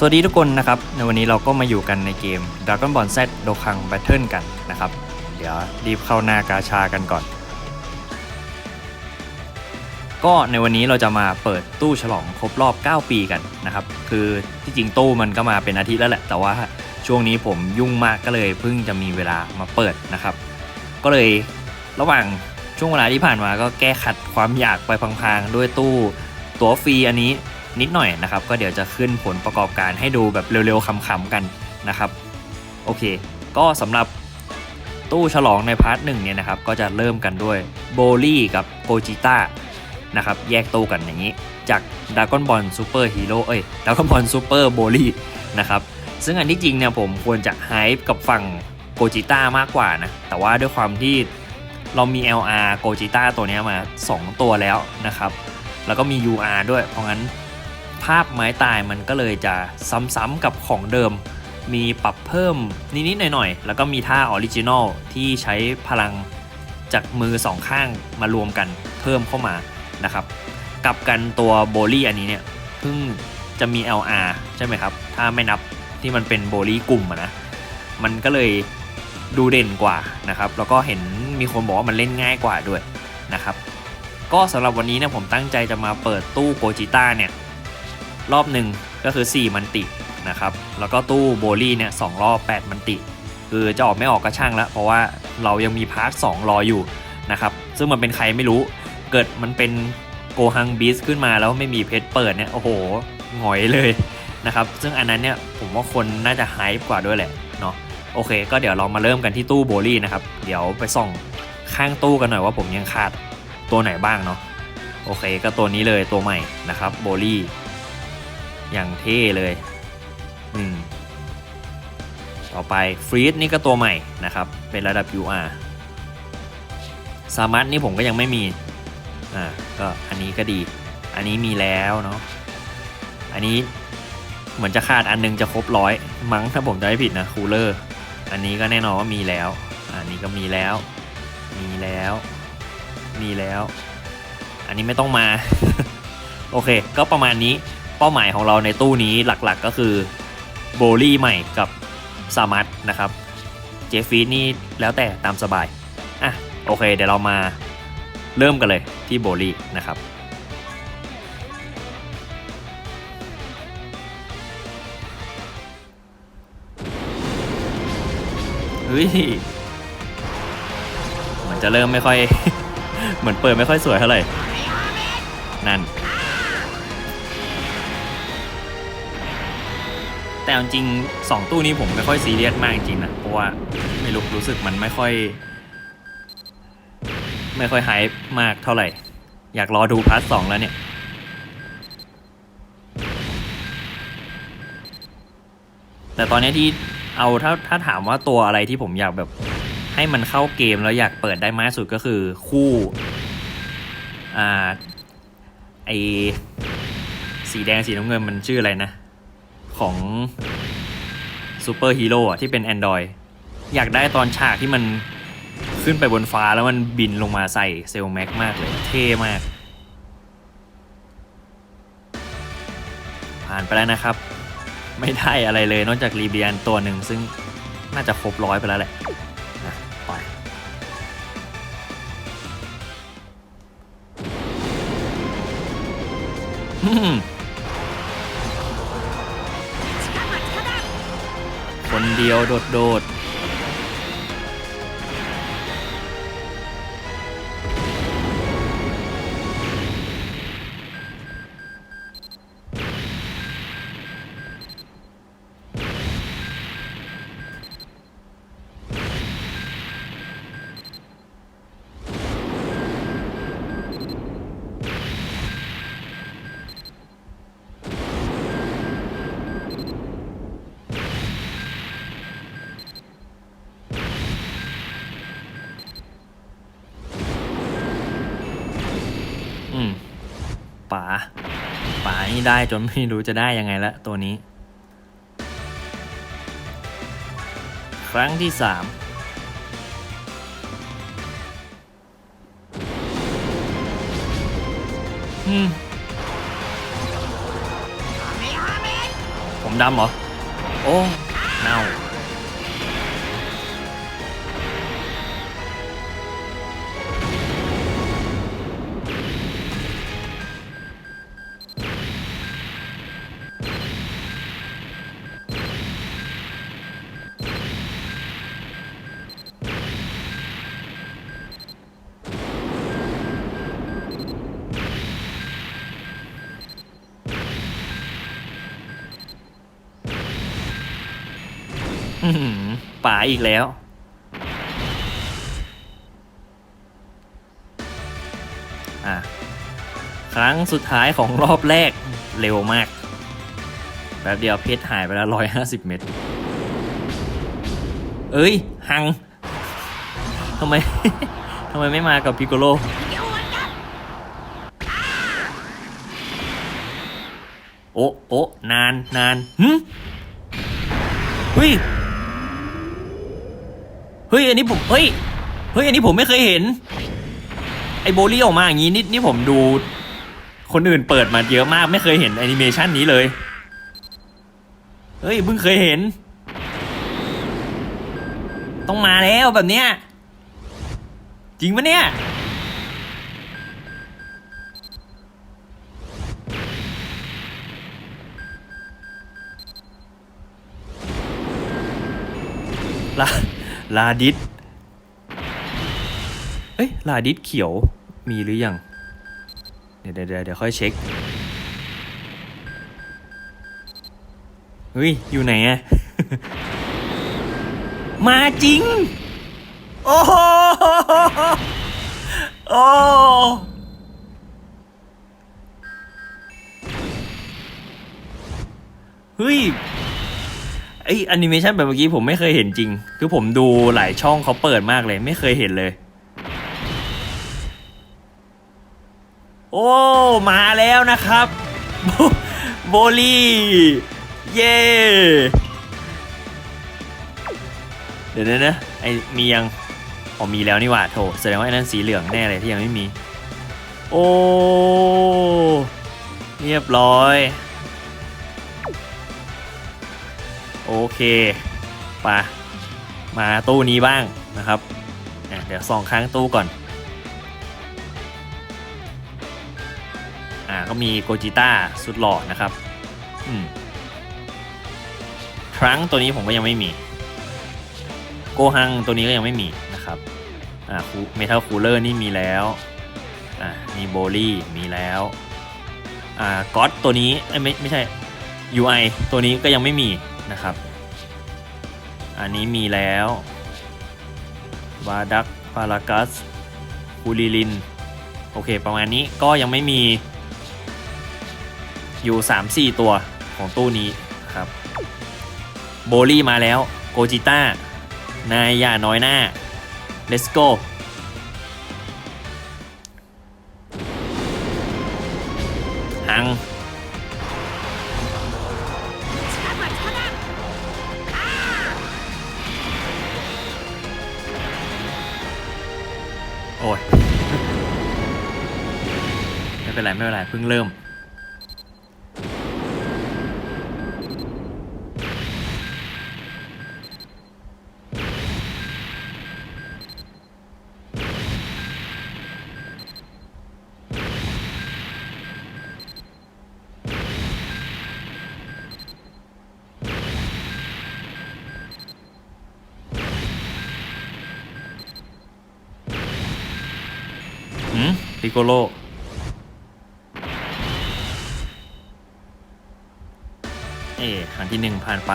สวัสดีทุกคนนะครับ ในวันนี้เราก็มาอยู่กันในเกม Dragon Ball Z โดคัง Battle กันนะครับ เดี๋ยวรีบเข้าหน้ากาชากันก่อน ก็ในวันนี้เราจะมาเปิดตู้ฉลองครบรอบ 9 ปีกันนะครับ คือที่จริงตู้มันก็มาเป็นอาทิตย์แล้วแหละ แต่ว่าช่วงนี้ผมยุ่งมากก็เลยเพิ่งจะมีเวลามาเปิดนะครับ ก็เลยระหว่างช่วงเวลาที่ผ่านมาก็แก้ขัดความอยากไปพลางๆด้วยตู้ตั๋วฟรีอันนี้ นิดหน่อยนะครับ ก็เดี๋ยวจะขึ้นผลประกอบการให้ดูแบบเร็วๆขำๆกันนะครับโอเค ก็สำหรับตู้ฉลองในพาร์ทหนึ่งเนี่ยนะครับ ก็จะเริ่มกันด้วยโบลี่กับโกจิต้านะครับแยกตู้กันอย่างนี้ จากด r a ก้อนบอลซูเปอร์ฮีโร่เอ้ยด r a ก้อนบอลซูเปอร์โบลี่นะครับซึ่งอันที่จริงเนี่ยผมควรจะไฮป์กับฝั่งโกจิต้ามากกว่านะแต่ว่าด้วยความที่เรามี LR โกจิต้าตัวนี้มา 2 ตัวแล้วนะครับ แล้วก็มี UR ด้วย เพราะงั้น ภาพไม้ตายมันก็เลยจะซ้ำๆกับของเดิม มีปรับเพิ่มนิดๆหน่อยๆ แล้วก็มีท่าออริจินอลที่ใช้พลังจากมือสองข้างมารวมกันเพิ่มเข้ามานะครับกับกันตัวโบลี่อันนี้เนี่ยเพิ่งจะมี LR ใช่ไหมครับ ถ้าไม่นับที่มันเป็นโบลี่กลุ่มนะมันก็เลยดูเด่นกว่านะครับแล้วก็เห็นมีคนบอกว่ามันเล่นง่ายกว่าด้วยนะครับก็สำหรับวันนี้นี่ยผมตั้งใจจะมาเปิดตู้โกจิต้าเนี่ย รอบหนึ่งก็คือ 4 มันตินะครับ แล้วก็ตู้โบลี่เนี่ยสรอบ 8 มันติ คือจะออกไม่ออกก็ช่างล้วเพราะว่าเรายังมีพาร์ท2รออยู่นะครับ ซึ่งมันเป็นใครไม่รู้ เกิดมันเป็นโกฮังบีสขึ้นมาแล้วไม่มีเพชรเปิดเนี่ยโอ้โหหงอยเลยนะครับ ซึ่งอันนั้นเนี่ยผมว่าคนน่าจะไฮป์กว่าด้วยแหละเนาะโอเค ก็เดี๋ยวเรามาเริ่มกันที่ตู้โบลี่นะครับ เดี๋ยวไปส่องข้างตู้กันหน่อยว่าผมยังขาดตัวไหนบ้างเนาะโอเค ก็ตัวนี้เลยตัวใหม่นะครับโบลี่ อย่างเท่เลยอืมต่อไปฟรีดนี่ก็ตัวใหม่นะครับ เป็นระดับ UR สามัตนี่ผมก็ยังไม่มี อ่า ก็อันนี้ก็ดี อันนี้มีแล้วเนาะ อันนี้เหมือนจะขาดอันนึงจะครบร้อยมั้งถ้าผมจำไม่ผิดนะคูลเลอร์ อันนี้ก็แน่นอนว่ามีแล้ว อันนี้ก็มีแล้ว มีแล้ว มีแล้ว อันนี้ไม่ต้องมา โอเค ก็ประมาณนี้ เป้าหมายของเราในตู้นี้หลักๆก็คือโบลี่ใหม่กับซามัตนะครับเจฟฟีนี่แล้วแต่ตามสบายอะโอเค เดี๋ยวเรามาเริ่มกันเลยที่โบลี่นะครับเฮ้ยเหมือนจะเริ่มไม่ค่อย เหมือนเปิดไม่ค่อยสวยเท่าไหร่นั่น แต่เอาจริงสองตู้นี้ผมไม่ค่อยซีเรียสมากจริงๆนะ เพราะว่าไม่รู้รู้สึกมันไม่ค่อย ไม่ค่อยไฮป์มากเท่าไหร่ อยากรอดูพาร์ทสองแล้วเนี่ย แต่ตอนนี้ที่เอาถ้าถ้าถามว่าตัวอะไรที่ผมอยากแบบให้มันเข้าเกมแล้วอยากเปิดได้มากสุดก็คือคู่อ่าไอสีแดงสีน้ำเงินมันชื่ออะไรนะ ของซูเปอร์ฮีโร่ที่เป็น Android อยากได้ตอนฉากที่มันขึ้นไปบนฟ้าแล้วมันบินลงมาใส่เซลแม็กมากเลย เท่มาก ผ่านไปแล้วนะครับ ไม่ได้อะไรเลยนอกจากรีเบียนตัวหนึ่งซึ่งน่าจะครบร้อยไปแล้วแหละนะไปอืม เดียวโดด อืมป๋าป๋านี่ได้จนไม่รู้จะได้ยังไงละตัวนี้ ครั้งที่สามอืมผมดำๆเหรอ โอ้ เน่า ป่าอีกแล้ว อะ ครั้งสุดท้ายของรอบแรกเร็วมาก แป๊บเดียวเพชรหายไปแล้วร้อยห้าสิบเมตร เอ้ย หัง ทำไม ทำไมไม่มากับพิโกโลโอ้โอ้นานนานหึเฮ้ย เฮ้ยอันนี้ผมเฮ้ยเฮ้ยอันนี้ผมไม่เคยเห็น ไอโบลี่ออกมาอย่างนี้นี่นี่ผมดู คนอื่นเปิดมาเยอะมากไม่เคยเห็นแอนิเมชันนี้เลยเฮ้ยเพิ่งเคยเห็น ต้องมาแล้วแบบเนี้ยจริงปะเนี่ยลา ลาดิสเอ้ยลาดิสเขียวมีหรือยังเดี๋ยวเดี๋ยวเดี๋ยวเดี๋ยวค่อยเช็ค เฮ้ย อยู่ไหนอะมาจริง โอ้โหโอ้เฮ้ย ไอแอนิเมชันแบบเมื่อกี้ผมไม่เคยเห็นจริง คือผมดูหลายช่องเขาเปิดมากเลย ไม่เคยเห็นเลย โอ้ มาแล้วนะครับโบโบลี่ เย่เดี๋ยวนะนะไอมียังอ๋อมีแล้วนี่หว่าโถแสดงว่าไอ้นั่นสีเหลืองแน่เลยที่ยังไม่มี โอ้ เรียบร้อย โอเคปะมาตู้นี้บ้างนะครับเดี๋ยวส่องค้างตู้ก่อน อ่าก็มีโกจิต้าสุดหล่อนะครับ อืม ครั้งตัวนี้ผมก็ยังไม่มี โกฮังตัวนี้ก็ยังไม่มีนะครับ อ่าคูเมทัลคูลเลอร์นี่มีแล้ว อ่ามีโบลี่มีแล้ว อ่าก็อตตัวนี้ไม่ไม่ใช่ UI ตัวนี้ก็ยังไม่มี นะครับ อันนี้มีแล้ววาดักพารากัสคูลิลิน โอเค ประมาณนี้ก็ยังไม่มีอยู่ 3-4 ตัวของตู้นี้ครับ โบลี่มาแล้ว โกจิต้า นายย่าน้อยหน้า let's go หัง ไรไม่เป็นไรเพิ่งเริ่ม หืมปิโกโล ครั้งที่หนึ่งผ่านไป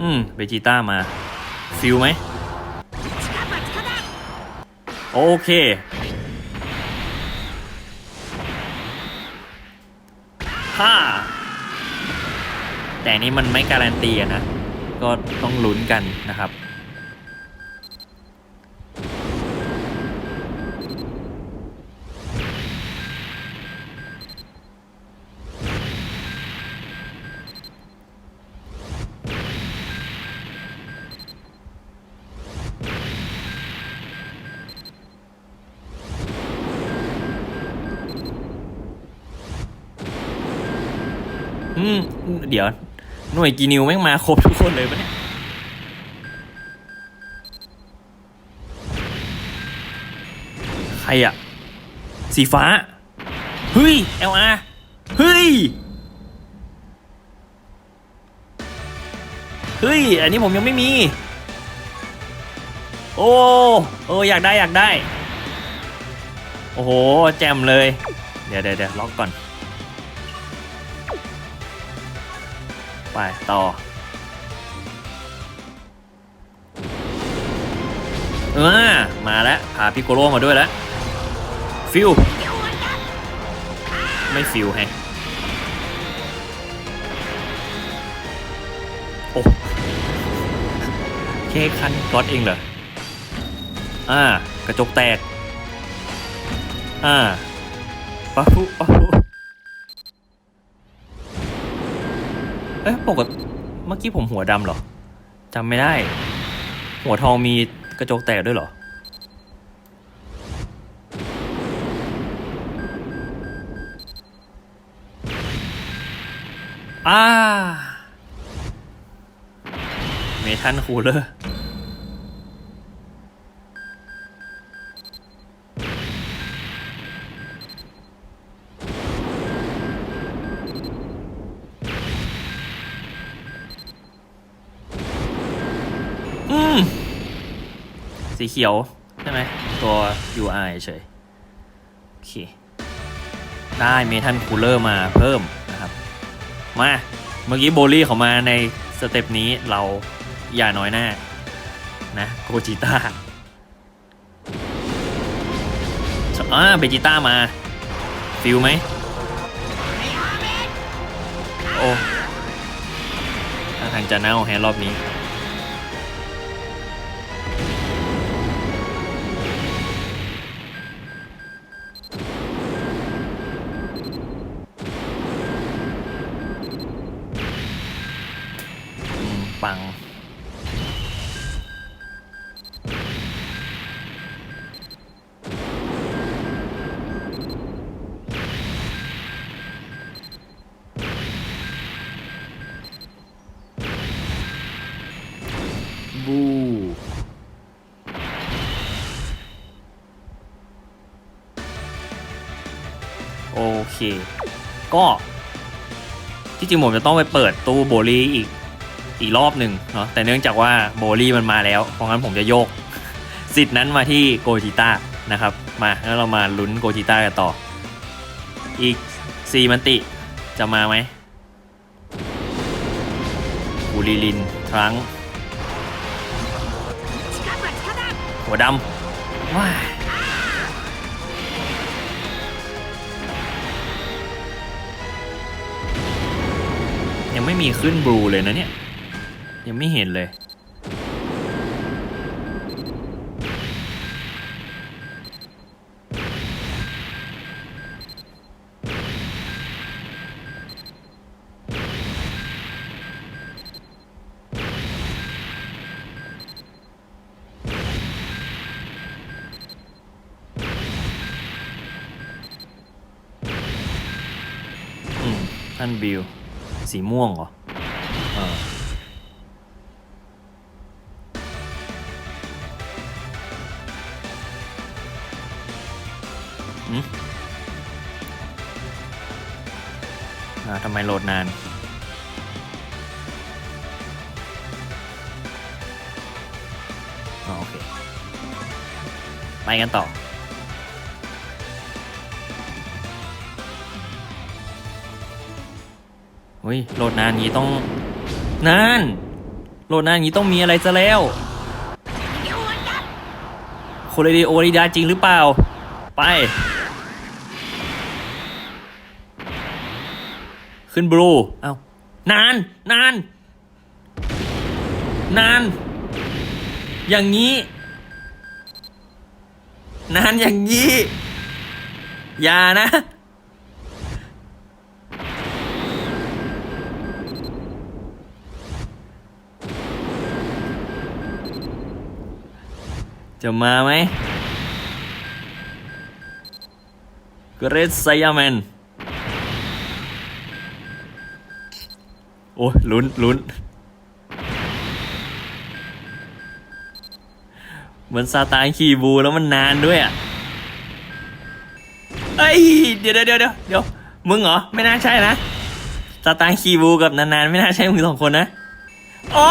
อืมเบจิต้ามา ฟิลไหม โอเคฮ่าแต่นี้มันไม่การันตีนะ ก็ต้องลุ้นกันนะครับ ดี๋ยว หน่วยกีนิวแม่งมาครบทุกคนเลยปะเนี่ยใครอะสีฟ้า เฮ้ย LR เฮ้ย เฮ้ย อันนี้ผมยังไม่มี โอ้เอออยากได้อยากได้ โอ้โห แจมเลย เดี๋ยวเดี๋ยวเดี๋ยวล็อกก่อน ไปต่อ เออมาแล้วพาพิโกโลมาด้วยแล้วฟิวไม่ฟิวแฮะโอ้แค่คันก๊อตเองเหรออ่ากระจกแตกอ่าปะฟุปะ อ๊ะปกติเมื่อกี้ผมหัวดำเหรอจำไม่ได้ หัวทองมีกระจกแตกด้วยเหรอ อ่า เมทันคูลเลอร์ เขียว ใช่ไหมตัว UI เฉย โอเค ได้เมทันคูลเลอร์มาเพิ่มนะครับ มา เมื่อกี้โบลี่เขามาในสเต็ปนี้เราอย่าน้อยหน้า นะ โกจิต้าอ่าเบจิต้ามา ฟิลไหมโอ้ทางจะเน่าแฮะรอบนี้ เค ก็ที่จริงผมจะต้องไปเปิดตู้โบลี่อีกอีกรอบหนึ่งเนาะแต่เนื่องจากว่าโบลี่มันมาแล้ว เพราะงั้นผมจะโยก สิทธิ์นั้นมาที่โกจิต้านะครับ มาแล้วเรามาลุ้นโกจิต้ากันต่อ อีก4มันติจะมาไหมกูริลินทรังหัวดำว้า ไม่มีขึ้นบลูเลยนะเนี่ย ยังไม่เห็นเลย อืมท่านบิว สีม่วงเหรอเอออืมอ่าทำไมโหลดนานอ๋อโอเค ไปกันต่อ ฮ้ยโหลดนานงี้ต้องนานโหลดนานงี้ต้องมีอะไรซะแล้วโคเรดิโอริดาจริงหรือเปล่า ไป ขึ้นบลูเอ้านาน นาน นาน อย่างนี้ นานอย่างนี้ อย่านะ จะมาไหมเกรซไซยาแมน โอ้ยลุ้นลุ้นเหมือนซาตานขี่บูแล้วมันนานด้วยอะเอ้ยเดี๋ยวเดี๋ยวเดี๋ยวเดี๋ยวมึงเหรอ ไม่น่าใช่นะซาตานขี่บูกับนานๆ ไม่น่าใช่มึงสองคนนะอ้อ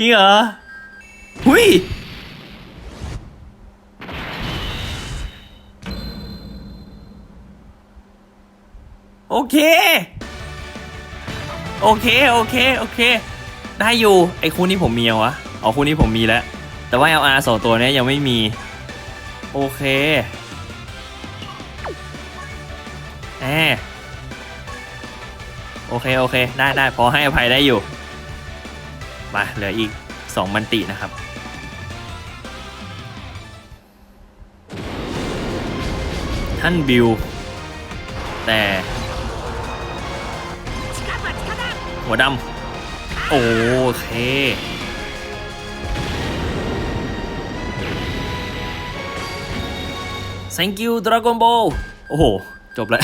จริงเหรอ หุยโอเค โอเค โอเค โอเค ได้อยู่ ไอ้คู่นี้ผมมีเหรอวะอ๋อคู่นี้ผมมีแล้ว แต่ว่า LR สองตัวนี้ยยังไม่มี โอเคแหมโอเค โอเค ได้ได้พอให้อภัยได้อยู่ มาเหลืออีก 2 มันตินะครับ ท่านบิว แต่หัวดำโอเค thank you Dragon Ball โอ้โห จบแล้ว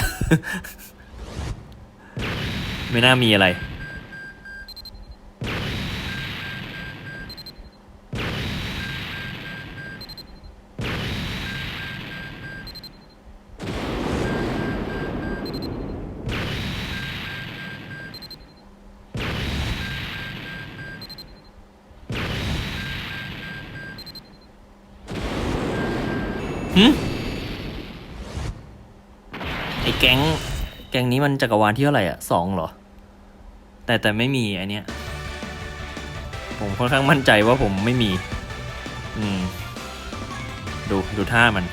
ไม่น่ามีอะไร หึไอ้แก๊ง แก๊งนี้มันจักรวาลที่เท่าไหร่อะสองเหรอ แต่แต่ไม่มีไอเนี้ย ผมค่อนข้างมั่นใจว่าผมไม่มี อืม ดูดูท่ามัน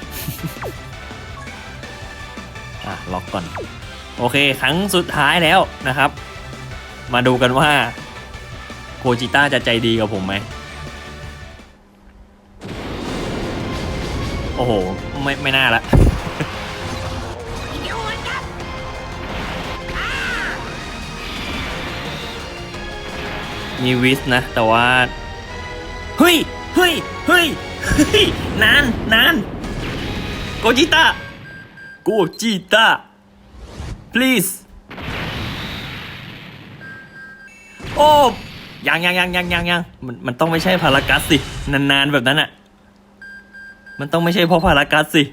อะ ล็อกก่อน โอเค ครั้งสุดท้ายแล้วนะครับ มาดูกันว่า โคจิต้าจะใจดีกับผมไหม อ้โห ไม่ไม่น่าละมีวิสนะ แต่ว่า เฮ้ย เฮ้ย เฮ้ย เฮ้ย นาน นาน โกจิตะโกจิตะ please โอ้ยังยังยังยังยังยังมันมันต้องไม่ใช่พารากัสสิ นาน ๆ แบบนั้นอะ มันต้องไม่ใช่เพราะพารากัสสิ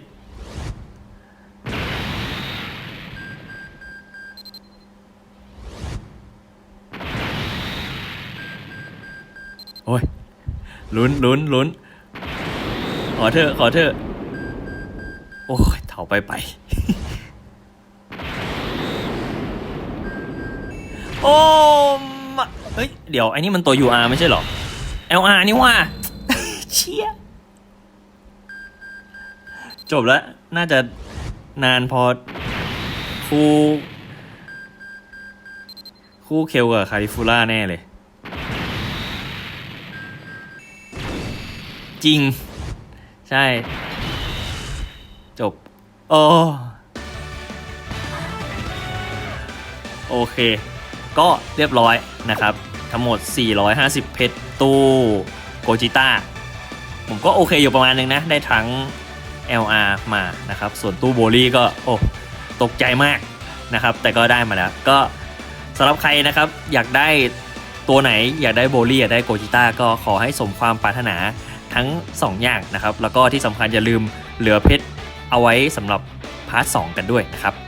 โอ้ย ลุ้นลุ้นลุ้น ขอเถอะขอเถอะ โอ้ยเถาไปไป โอ้มะเฮ้ย เดี๋ยวไอ้นี่มันตัว UR ไม่ใช่หรอ LR นี่ว่า เชี่ย จบแล้ว น่าจะนานพอคู่คู่เคลกับคาริฟูล่าแน่เลย จริง ใช่ จบ โอ้โอเค ก็เรียบร้อยนะครับ ทั้งหมด 450 เพชรตู้โกจิต้า ผมก็โอเคอยู่ประมาณนึงนะ ได้ทั้ง LR มานะครับ ส่วนตู้โบลี่ก็โอ้ตกใจมากนะครับ แต่ก็ได้มาแล้ว ก็สำหรับใครนะครับอยากได้ตัวไหนอยากได้โบลี่อยากได้โกจิต้าก็ขอให้สมความปรารถนาทั้ง 2 อย่างนะครับ แล้วก็ที่สำคัญอย่าลืมเหลือเพชรเอาไว้สำหรับพาร์ท 2 กันด้วยนะครับ